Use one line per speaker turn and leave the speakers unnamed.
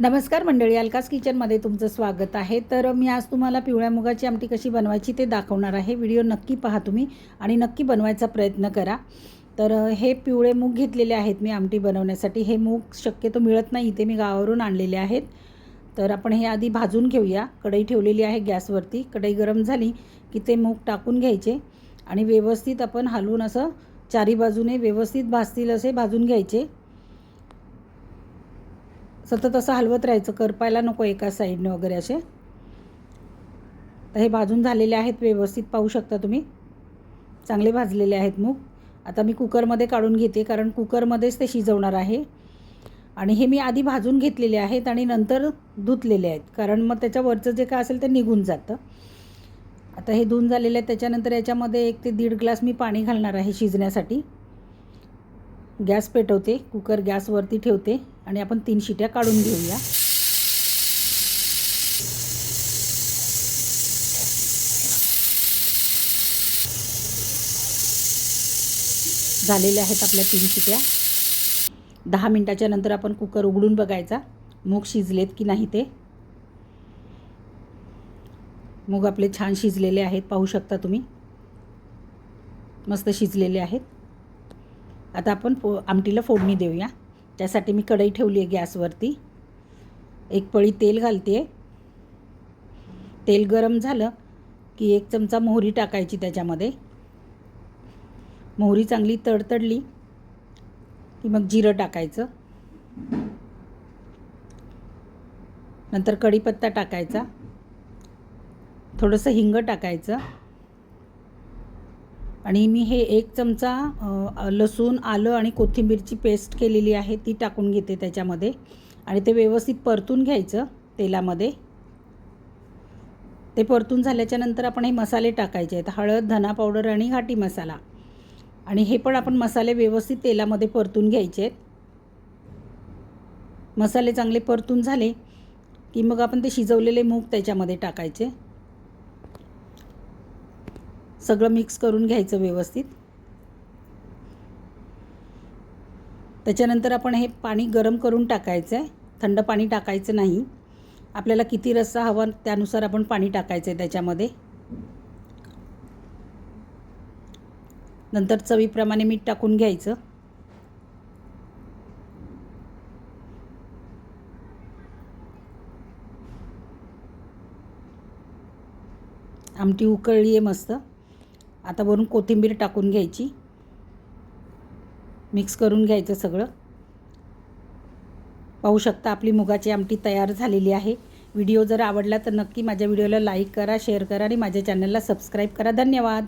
नमस्कार मंडळी अलकास किचनमध्ये तुमचं स्वागत आहे. तर मी आज तुम्हाला पिवळ्या मुगाची आमटी कशी बनवायची ते दाखवणार आहे. व्हिडिओ नक्की पहा तुम्ही आणि नक्की बनवायचा प्रयत्न करा. तर हे पिवळे मूग घेतलेले आहेत मी आमटी बनवण्यासाठी. हे मूग शक्यतो मिळत नाही इथे मी गावावरून आणलेले आहेत. तर आपण हे आधी भाजून घेऊया. कढई ठेवलेली आहे गॅसवरती. कढई गरम झाली की ते मूग टाकून घ्यायचे आणि व्यवस्थित आपण हलवून असं चारी बाजूने व्यवस्थित भाजतील असे भाजून घ्यायचे. सतत असं हलवत राहायचं करपायला नको एका साईडने वगैरे असे. तर हे भाजून झालेले आहेत व्यवस्थित पाहू शकता तुम्ही. चांगले भाजलेले आहेत मूग. आता मी कुकरमध्ये काढून घेते कारण कुकरमध्येच ते शिजवणार आहे. आणि हे मी आधी भाजून घेतलेले आहेत आणि नंतर धुतलेले आहेत कारण मग त्याच्यावरचं जे काय असेल ते निघून जातं. आता हे धुवून झालेले आहे त्याच्यानंतर याच्यामध्ये एक ते दीड ग्लास मी पाणी घालणार आहे शिजण्यासाठी. गॅस पेटवते कुकर गॅसवरती ठेवते आणि आपण तीन शिट्या काढून घेऊया. झालेल्या आहेत आपल्या तीन शिट्या. दहा मिनटाच्या नंतर आपण कुकर उघडून बघायचा मूग शिजलेत की नाही ते. मूग आपले छान शिजलेले आहेत पाहू शकता तुम्ही. मस्त शिजलेले आहेत. आता आपण फो आमटीला फोडणी देऊया. त्यासाठी मी कढई ठेवली आहे गॅसवरती. एक पळी तेल घालते. तेल गरम झालं की एक चमचा मोहरी टाकायची त्याच्यामध्ये. मोहरी चांगली तडतडली की मग जिरं टाकायचं. नंतर कढीपत्ता टाकायचा. थोडंसं हिंग टाकायचं. आणि मी हे एक चमचा लसूण आलं आणि कोथिंबीरची पेस्ट केलेली आहे ती टाकून घेते त्याच्यामध्ये. आणि ते व्यवस्थित परतून घ्यायचं तेलामध्ये. ते परतून झाल्याच्यानंतर आपण हे मसाले टाकायचे आहेत हळद धना पावडर आणि घाटी मसाला. आणि हे पण आपण मसाले व्यवस्थित तेलामध्ये परतून घ्यायचे आहेत. मसाले चांगले परतून झाले की मग आपण ते शिजवलेले मूग त्याच्यामध्ये टाकायचे. सगळं मिक्स करून घ्यायचं व्यवस्थित. त्याच्यानंतर आपण हे पाणी गरम करून टाकायचं आहे थंड पाणी टाकायचं नाही. आपल्याला किती रस्सा हवा त्यानुसार आपण पाणी टाकायचं आहे त्याच्यामध्ये. नंतर चवीप्रमाणे मीठ टाकून घ्यायचं. आमटी उकळली आहे मस्त. आता वरून कोथिंबीर टाकून घ्यायची. मिक्स करून घ्यायचं सगळं. पाहू शकता आपली मुगाची आमटी तयार झालेली आहे. व्हिडिओ जर आवडला तर नक्की माझ्या व्हिडिओला लाईक करा शेअर करा आणि माझ्या चॅनलला सबस्क्राईब करा. धन्यवाद.